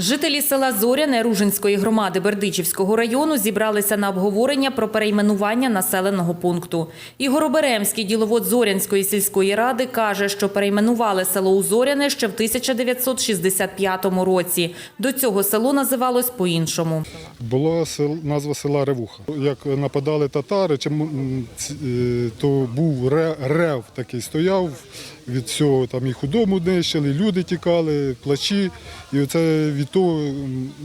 Жителі села Зоряне Ружинської громади Бердичівського району зібралися на обговорення про перейменування населеного пункту. Ігор Оберемський, діловод Зорянської сільської ради, каже, що перейменували село у Зоряне ще в 1965 році. До цього село називалось по-іншому. Була назва села Ревуха. Як нападали татари, е, то був рев такий стояв. Від цього там і худому нищили, люди тікали, плачі. І оце від того,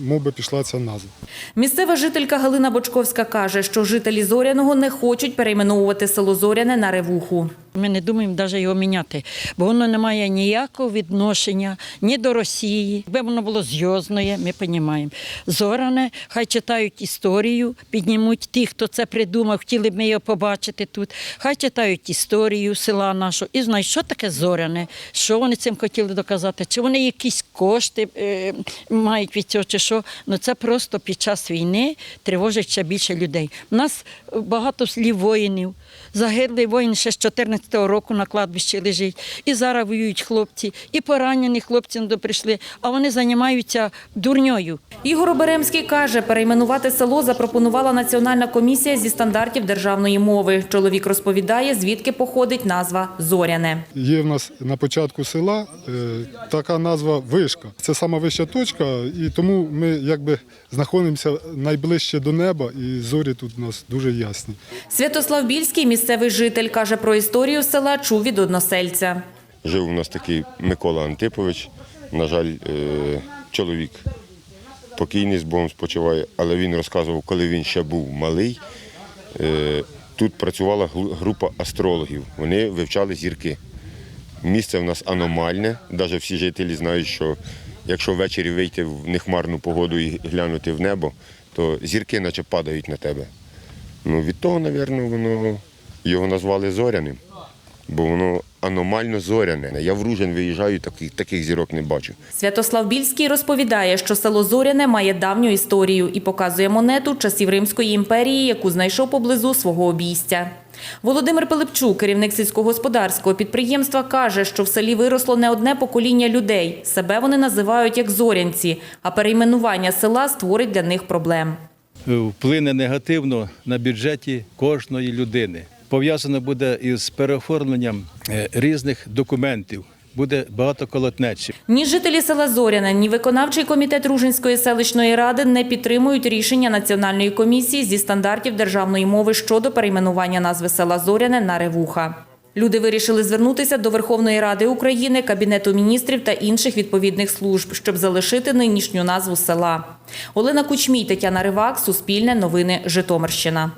моби пішла ця назва. Місцева жителька Галина Бочковська каже, що жителі Зоряного не хочуть перейменовувати село Зоряне на Ревуху. Ми не думаємо навіть його міняти, бо воно не має ніякого відношення ні до Росії. Якби воно було зйозне, ми розуміємо. Зоране, хай читають історію, піднімуть ті, хто це придумав, хотіли б ми його побачити тут. Хай читають історію села нашого і знають, що таке зоряне, що вони цим хотіли доказати, чи вони якісь кошти е, мають від цього, чи що. Ну це просто під час війни тривожить ще більше людей. У нас багато слів воїнів. Загиблий воїн ще з 14-го року на кладбищі лежить. І зараз воюють хлопці, і поранені хлопці не прийшли, а вони займаються дурньою. Ігор Оберемський каже, перейменувати село запропонувала Національна комісія зі стандартів державної мови. Чоловік розповідає, звідки походить назва Зоряне. Є в нас на початку села е, така назва вишка. Це сама вища точка, і тому ми якби знаходимося найближче до неба, і зорі тут у нас дуже ясні. Святослав Більський, місцевий житель, каже про історію села, чув від односельця. Жив у нас такий Микола Антипович. На жаль, е, чоловік покійний з Богом спочиває, але він розказував, коли він ще був малий. е, Тут працювала група астрологів. Вони вивчали зірки. Місце в нас аномальне. Навіть всі жителі знають, що якщо ввечері вийти в нехмарну погоду і глянути в небо, то зірки наче падають на тебе. Ну, від того, мабуть, воно його назвали зоряним, бо воно аномально зоряне. Я в Ружин виїжджаю, таких, таких зірок не бачу. Святослав Більський розповідає, що село Зоряне має давню історію і показує монету часів Римської імперії, яку знайшов поблизу свого обійстя. Володимир Пилипчук, керівник сільськогосподарського підприємства, каже, що в селі виросло не одне покоління людей. Себе вони називають як зорянці, а перейменування села створить для них проблем. вплине негативно на бюджеті кожної людини. Пов'язано буде із переоформленням е, різних документів. Буде багато колотнечі. Ні жителі села Зоряне, ні виконавчий комітет Ружинської селищної ради не підтримують рішення Національної комісії зі стандартів державної мови щодо перейменування назви села Зоряне на Ревуха. Люди вирішили звернутися до Верховної Ради України, Кабінету міністрів та інших відповідних служб, щоб залишити нинішню назву села. Олена Кучмій, Тетяна Ривак, Суспільне новини, Житомирщина.